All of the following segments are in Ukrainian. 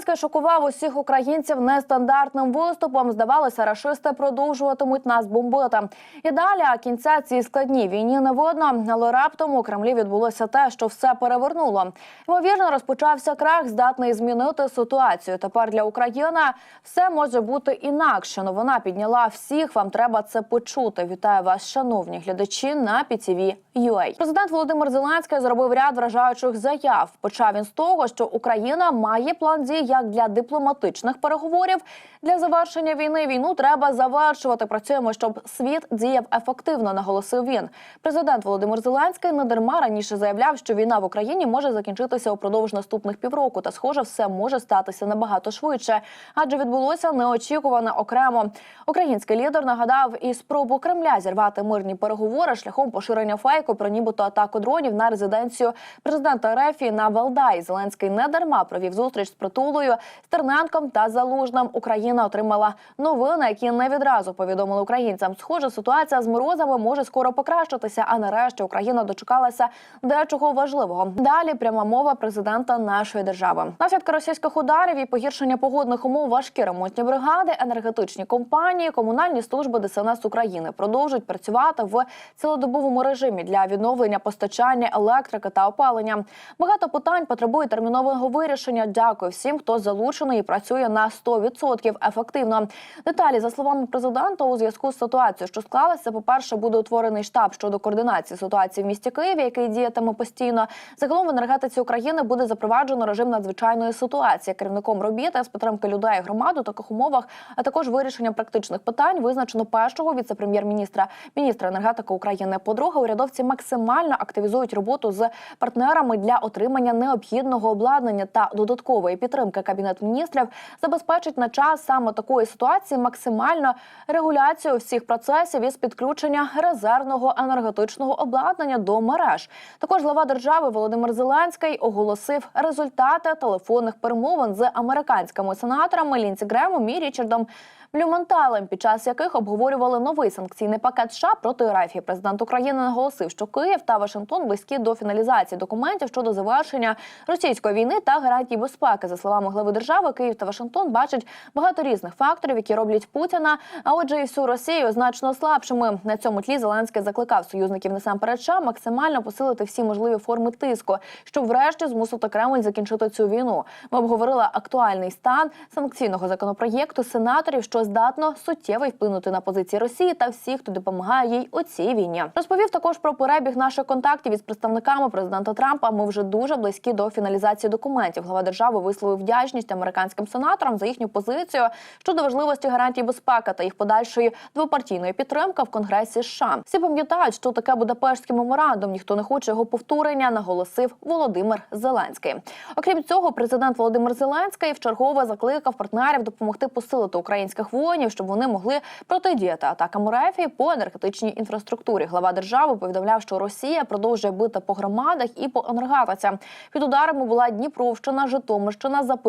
Зеленський шокував усіх українців нестандартним виступом. Здавалося, рашисти продовжуватимуть нас бомбити. І далі кінця цій складній війні не видно. Але раптом у Кремлі відбулося те, що все перевернуло. Ймовірно, розпочався крах, здатний змінити ситуацію. Тепер для України все може бути інакше. Новина підняла всіх. Вам треба це почути. Вітаю вас, шановні глядачі на PTV UA. Президент Володимир Зеленський зробив ряд вражаючих заяв. Почав він з того, що Україна має план дій як для дипломатичних переговорів. Для завершення війни війну треба завершувати. Працюємо, щоб світ діяв ефективно. Наголосив він. Президент Володимир Зеленський не дарма раніше заявляв, що війна в Україні може закінчитися упродовж наступних півроку. Та схоже, все може статися набагато швидше, адже відбулося неочікувано окремо. Український лідер нагадав і спробу Кремля зірвати мирні переговори шляхом поширення фейку про нібито атаку дронів на резиденцію президента Рефі на Валдай. Зеленський не дарма провів зустріч з притулою Стерненком та Залужним. Україна отримала новини, які не відразу повідомили українцям. Схоже, ситуація з морозами може скоро покращитися. А нарешті Україна дочекалася дечого важливого. Далі пряма мова президента нашої держави. Наслідки російських ударів і погіршення погодних умов важкі ремонтні бригади, енергетичні компанії, комунальні служби ДСНС України продовжують працювати в цілодобовому режимі для відновлення постачання електрики та опалення. Багато питань потребують термінового вирішення. Дякую всім, хто залучений і працює на 100% ефективно. Деталі за словами президента у зв'язку з ситуацією, що склалася, по перше, буде утворений штаб щодо координації ситуації в місті Києві, який діятиме постійно. Загалом в енергетиці України буде запроваджено режим надзвичайної ситуації. Керівником робіт з підтримки людей і громад у таких умовах, а також вирішення практичних питань визначено першого віце-прем'єр-міністра міністра енергетики України. По-друге, урядовці максимально активізують роботу з партнерами для отримання необхідного обладнання та додаткової підтримки. Кабінет міністрів забезпечить на час саме такої ситуації максимально регуляцію всіх процесів із підключення резервного енергетичного обладнання до мереж. Також глава держави Володимир Зеленський оголосив результати телефонних перемовин з американськими сенаторами Лінці Гремом і Річардом. Блюменталем, під час яких обговорювали новий санкційний пакет США проти РФ. Президент України наголосив, що Київ та Вашингтон близькі до фіналізації документів щодо завершення російської війни та гарантій безпеки. За словами глави держави, Київ та Вашингтон бачать багато різних факторів, які роблять Путіна, а отже, і всю Росію значно слабшими. На цьому тлі Зеленський закликав союзників насамперед США максимально посилити всі можливі форми тиску, щоб врешті змусити Кремль закінчити цю війну. Ми обговорили актуальний стан санкційного законопроєкту сенаторів, що здатно суттєво вплинути на позиції Росії та всіх, хто допомагає їй у цій війні. Розповів також про перебіг наших контактів із представниками президента Трампа. Ми вже дуже близькі до фіналізації документів. Глава держави висловив вдячність американським сенаторам за їхню позицію щодо важливості гарантій безпеки та їх подальшої двопартійної підтримки в Конгресі. США. всі пам'ятають, що таке Будапештський меморандум. Ніхто не хоче його повторення. Наголосив Володимир Зеленський. Окрім цього, президент Володимир Зеленський вчергове закликав партнерів допомогти посилити українських воїнів, щоб вони могли протидіяти атакам РФ по енергетичній інфраструктурі. Глава держави повідомляв, що Росія продовжує бити по громадах і по енергетиці. Під ударами була Дніпровщина, Житомирщина, Запоріжжя,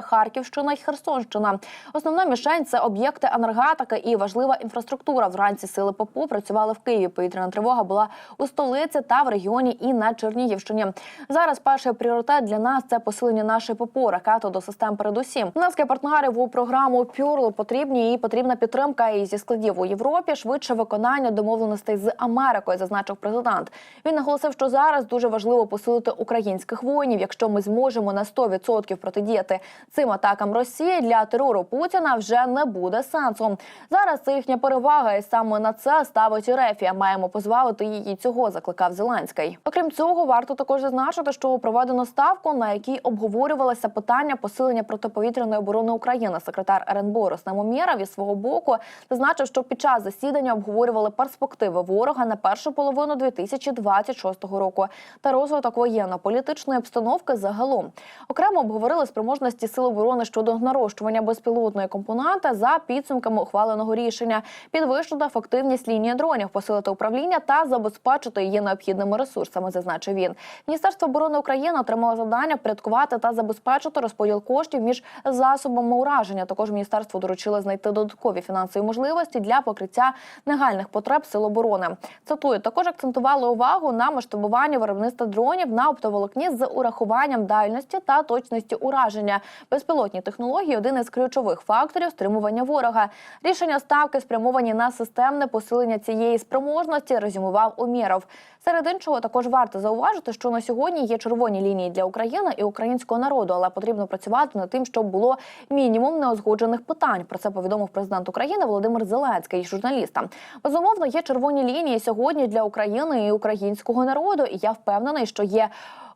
Харківщина і Херсонщина. Основна мішень це об'єкти енергетики і важлива інфраструктура. Вранці сили ППО працювали в Києві. Повітряна тривога була у столиці та в регіоні і на Чернігівщині. Зараз перший пріоритет для нас це посилення нашої ППО, ракети до систем. Передусім, нас є у програму Пюрло потрібні і потрібна підтримка і зі складів у Європі. Швидше виконання домовленостей з Америкою, зазначив президент. Він наголосив, що зараз дуже важливо посилити українських воїнів. Якщо ми зможемо на 100% протидіяти цим атакам Росії для терору Путіна, вже не буде сенсу. Зараз це їхня перевага, і саме на це ставить Рефія. Маємо позбавити її цього, закликав Зеленський. Окрім цього, варто також зазначити, що проведено ставку, на якій обговорювалося питання посилення протиповітряної оборони України. Секретар РНБО Ростем Умєров свого боку зазначив, що під час засідання обговорювали перспективи ворога на першу половину 2026 року та розвиток воєнно-політичної обстановки загалом. Окремо обговорили спроможності сил оборони щодо нарощування безпілотної компоненти за підсумками ухваленого рішення, підвищити ефективність лінії дронів, посилити управління та забезпечити її необхідними ресурсами. Зазначив він. Міністерство оборони України отримало завдання впорядкувати та забезпечити розподіл коштів між засобами ураження. Також міністерство доручило знайти додаткові фінансові можливості для покриття негальних потреб сил оборони. Цитую, також акцентували увагу на масштабуванні виробництва дронів на оптоволокні з урахуванням дальності та точності ураження. Ураження. Безпілотні технології один із ключових факторів стримування ворога. Рішення ставки спрямовані на системне посилення цієї спроможності. Резюмував Умєров. Серед іншого також варто зауважити, що на сьогодні є червоні лінії для України і українського народу, але потрібно працювати над тим, щоб було мінімум неузгоджених питань. Про це повідомив президент України Володимир Зеленський журналістам. Безумовно, є червоні лінії сьогодні для України і українського народу. І я впевнений, що є.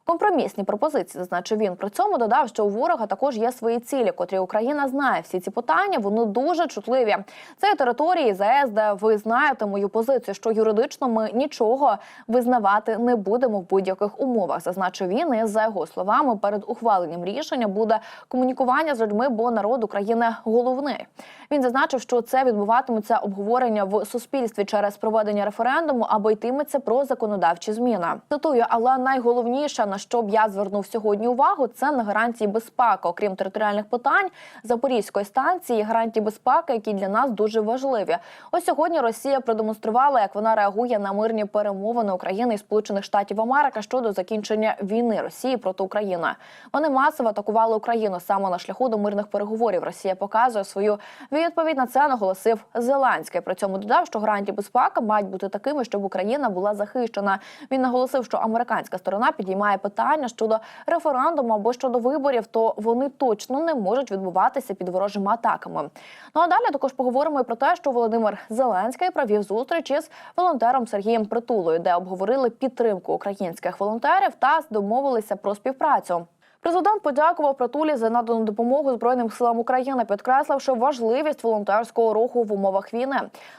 Компромісні пропозиції, зазначив він. При цьому додав, що у ворога також є свої цілі, котрі Україна знає. Всі ці питання вони дуже чутливі. Це території ЗАЕС, де ви знаєте мою позицію, що юридично ми нічого визнавати не будемо в будь-яких умовах. Зазначив він. І за його словами, перед ухваленням рішення буде комунікування з людьми, бо народ України головний. Він зазначив, що це відбуватиметься обговорення в суспільстві через проведення референдуму або йтиметься про законодавчі зміни. Цитую, але найголовніше на що б я звернув сьогодні увагу, це на гарантії безпеки, окрім територіальних питань Запорізької станції, гарантії безпеки, які для нас дуже важливі. Ось сьогодні Росія продемонструвала, як вона реагує на мирні перемовини України і Сполучених Штатів Америки щодо закінчення війни Росії проти України. Вони масово атакували Україну саме на шляху до мирних переговорів. Росія показує свою відповідь на це. Наголосив Зеленський. При цьому додав, що гарантії безпеки мають бути такими, щоб Україна була захищена. Він наголосив, що американська сторона підіймає питання щодо референдуму або щодо виборів, то вони точно не можуть відбуватися під ворожими атаками. Ну а далі також поговоримо і про те, що Володимир Зеленський провів зустріч із волонтером Сергієм Притулою, де обговорили підтримку українських волонтерів та домовилися про співпрацю. Президент подякував притулі за надану допомогу збройним силам України, підкресливши важливість волонтерського руху в умовах війни.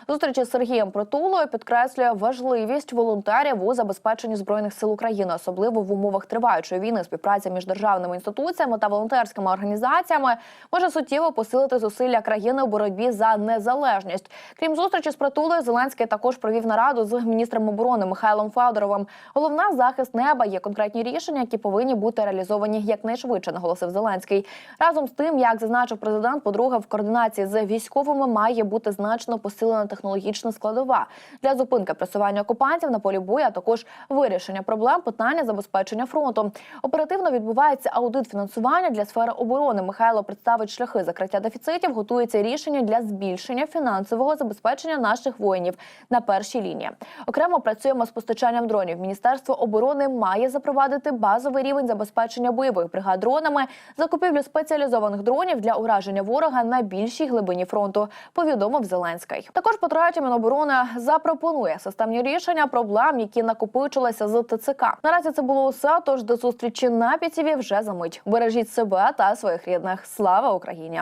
Зустрічі з Сергієм Притулою підкреслює важливість волонтерів у забезпеченні збройних сил України, особливо в умовах триваючої війни. Співпраця між державними інституціями та волонтерськими організаціями може суттєво посилити зусилля країни у боротьбі за незалежність. Крім зустрічі з притулою, Зеленський також провів нараду з міністром оборони Михайлом Федоровим. Головне захист неба є конкретні рішення, які повинні бути реалізовані якнайшвидше, наголосив Зеленський. Разом з тим, як зазначив президент, по-друге, в координації з військовими має бути значно посилена технологічна складова для зупинки пресування окупантів на полі бою, а також вирішення проблем питання забезпечення фронту. Оперативно відбувається аудит фінансування для сфери оборони. Михайло представить шляхи закриття дефіцитів. Готується рішення для збільшення фінансового забезпечення наших воїнів на першій лінії. Окремо працюємо з постачанням дронів. Міністерство оборони має запровадити базовий рівень забезпечення бойових бригад дронами, закупівлю спеціалізованих дронів для ураження ворога на більшій глибині фронту. Повідомив Зеленський. Також по третє Міноборони запропонує системні рішення проблем, які накопичилися з ТЦК. Наразі це було усе. Тож до зустрічі на пітіві вже за мить. Бережіть себе та своїх рідних. Слава Україні!